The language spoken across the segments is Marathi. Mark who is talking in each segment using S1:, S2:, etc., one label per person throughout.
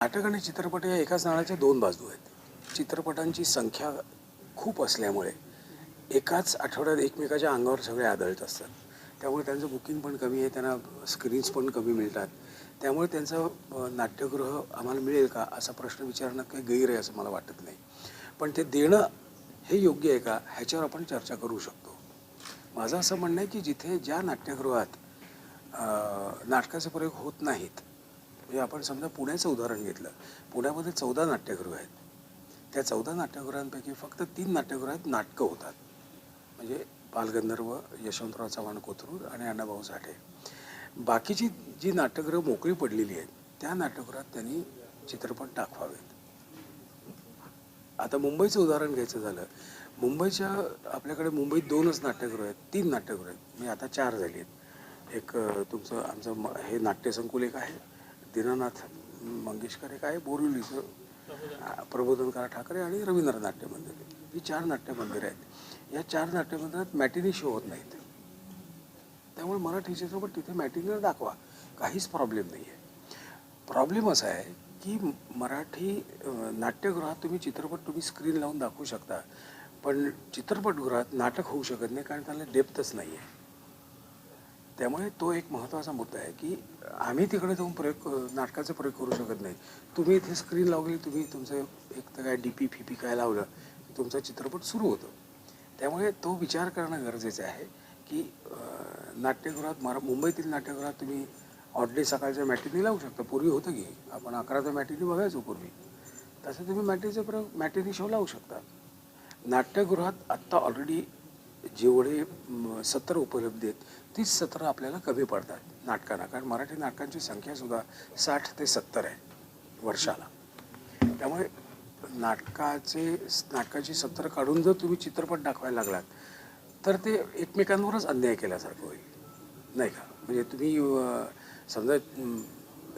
S1: नाटक आणि चित्रपट या एकाच नाण्याच्या दोन बाजू आहेत. चित्रपटांची संख्या खूप असल्यामुळे एकाच आठवड्यात एकमेकाच्या अंगावर सगळे आदळत असतात. त्यामुळे त्यांचं बुकिंग पण कमी आहे त्यांना स्क्रीन्स पण कमी मिळतात. त्यामुळे त्यांचं नाट्यगृह आम्हाला मिळेल का असा प्रश्न विचारणं काही गैर आहे असं मला वाटत नाही. पण ते देणं हे योग्य आहे का ह्याच्यावर आपण चर्चा करू शकतो. माझं असं म्हणणं आहे की जिथे ज्या नाट्यगृहात नाटकाचे प्रयोग होत नाहीत म्हणजे आपण समजा पुण्याचं उदाहरण घेतलं. पुण्यामध्ये चौदा नाट्यगृह आहेत. त्या चौदा नाट्यगृहांपैकी फक्त तीन नाट्यगृहात नाटकं होतात. म्हणजे बालगंधर्व यशवंतराव चव्हाण कोथरूड आणि अण्णाभाऊ साठे. बाकीची जी नाट्यगृह मोकळी पडलेली आहेत त्या नाट्यगृहात त्यांनी चित्रपट दाखवावेत. आता मुंबईचं उदाहरण घ्यायचं झालं. मुंबईच्या आपल्याकडे मुंबईत दोनच नाट्यगृह आहेत तीन नाट्यगृह आहेत. मी आता चार झाली आहेत. एक तुमचं आमचं म हे नाट्यसंकुल एक आहे. दीनानाथ मंगेशकर एक आहे बोरिवलीचं प्रबोधनकार ठाकरे आणि रवींद्र नाट्य मंदिर ही चार नाट्य मंदिरं आहेत. या चार नाट्य मंदिरात मॅटिनी शो होत नाहीत. त्यामुळे मराठी चित्रपट तिथे मॅटिनीला दाखवा. काहीच प्रॉब्लेम नाही आहे प्रॉब्लेम असा आहे की मराठी नाट्यगृहात तुम्ही चित्रपट तुम्ही स्क्रीन लावून दाखवू शकता. पण चित्रपटगृहात नाटक होऊ शकत नाही कारण त्याला डेप्थच नाही आहे त्यामुळे तो एक महत्त्वाचा मुद्दा आहे की आम्ही तिकडे जाऊन प्रयोग नाटकाचा प्रयोग करू शकत नाही. तुम्ही इथे स्क्रीन लावली तुम्ही तुमचं एक तर काय डी पी फी पी काय लावलं तुमचा चित्रपट सुरू होतो. त्यामुळे तो विचार करणं गरजेचं आहे की नाट्यगृहात मरा मुंबईतील नाट्यगृहात तुम्ही ऑडडे सकाळच्या मॅटिनी लावू शकता. पूर्वी होतं की आपण अकराचा मॅटिनी बघायचो पूर्वी. तसं तुम्ही मॅटिनीचा प्रयोग मॅटिनी शो लावू शकता. नाट्यगृहात आत्ता ऑलरेडी जेवढे सत्र उपलब्ध आहेत तीच सत्र आपल्याला कमी पडतात नाटकांना. कारण मराठी नाटकांची संख्यासुद्धा साठ ते सत्तर आहे वर्षाला. त्यामुळे नाटकाचे नाटकाची सत्र काढून जर तुम्ही चित्रपट दाखवायला लागलात तर ते एकमेकांवरच अन्याय केल्यासारखं होईल. नाही का? म्हणजे तुम्ही समजा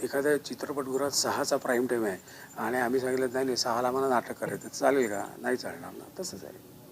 S1: एखाद्या चित्रपटगृहात सहाचा प्राईम टाईम आहे आणि आम्ही सांगितलं नाही नाही सहाला मला नाटक करायचं चालेल का? नाही चालणार ना. तसंच आहे.